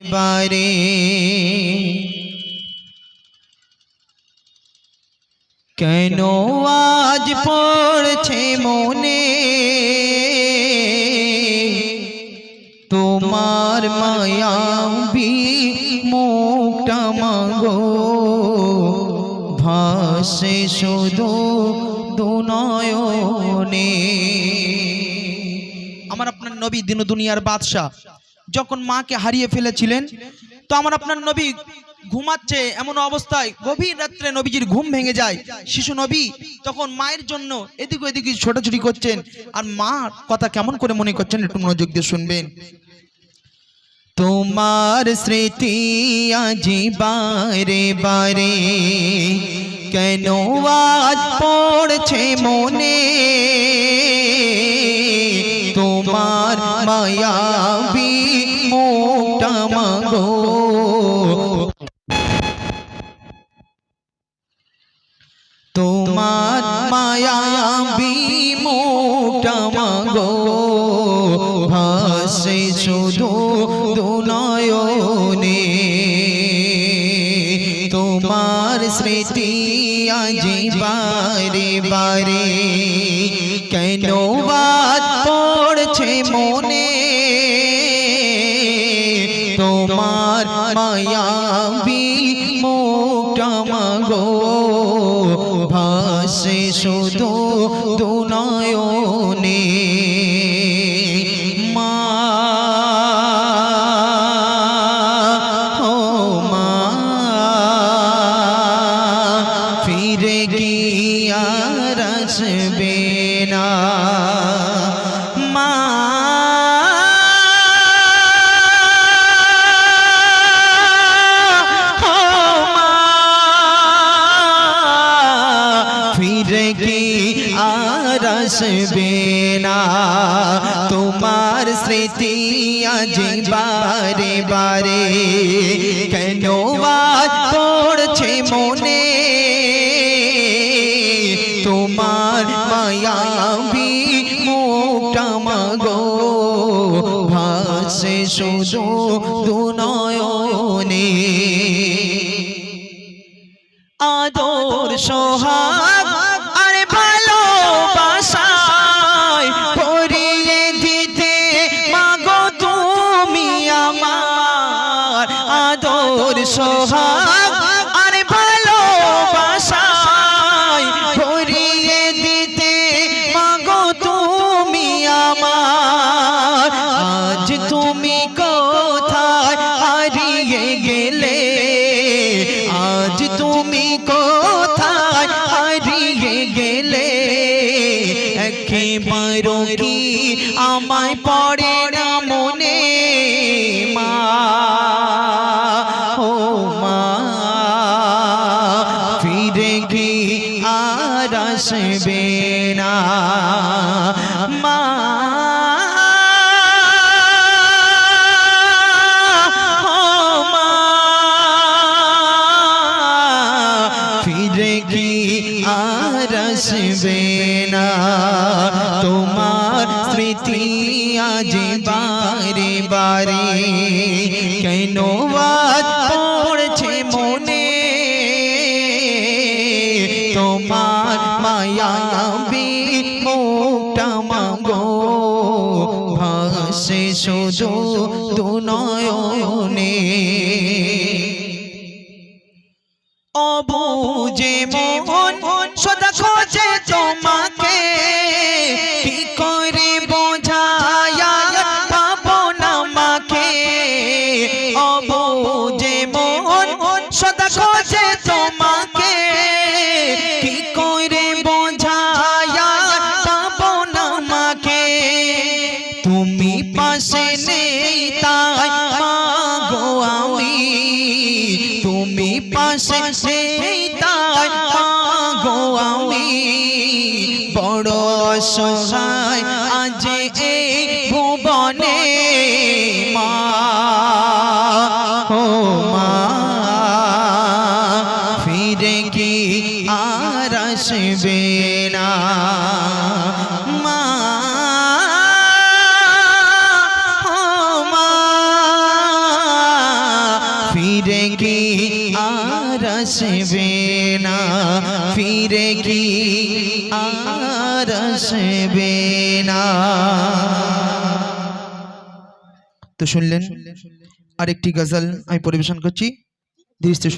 বারে। কেন আজ পড়ছে মনে? তোমার মায়াবী মুখটা মাগো। ভাসে শুধু দুনয়নে। আমার আপনার নবী দিন দুনিয়ার বাদশাহ। যখন মাকে হারিয়ে ফেলেছিলেন, তো আমার আপনার নবী ঘুমাচ্ছে এমন অবস্থায়, গভীর রাত্রে নবীজির ঘুম ভেঙে যায়। শিশু নবী তখন মায়ের জন্য এদিক ওদিকে ছোটাছুটি করছেন। আর মা কথা কেমন করে মনে করছেন একটু মনোযোগ দিয়ে শুনবেন। তোমার স্মৃতি আজি বারে বারে কেন আজ পড়ছে মনে? তোমার মায়াবী মোটা মাগো তোমার মায়াবী মোটা মাগো ভাসে শুধু দুনয়নে তোমার স্মৃতি আজি বারে বারে কেন বাদ পড়ছে মনে তোমার মায়াবী মোটা মাগো। ভাসে শুধু দুনয়নে ফিরে গিয়া আসবে তোমার স্মৃতি আজ বারে বারে কেন পড়ছে মনে? তোমার মায়াবী মুখটা মাগো। ভাসে শুধু দুনয়নে। আদর সোহাগ কোথায় হারিয়ে গেলে? আজ তুমি কোথায় হারিয়ে গেলে? একেবারও কি আমায় পড়ে না মনে? মা, ও মা, ফিরে কি আর আসবে না? তোমার আজ বারে বারে কেন আজ পড়ছে মনে তোমার মায়াবী মোটা মাগো ভাসে শুধু দুনয়নে অবুঝে তাই মাগো আমি। তুমি পাশে নেই তাই মাগো আমি। বড় অসহায় আজ এই ভুবনে মা। মা, ফিরে কি আর আসবে? ফিরে কি আর আসবে না ফিরে কি আর আসবে না তো শুনলেন আরেকটি গজল আমি পরিবেশন করছি ধীরে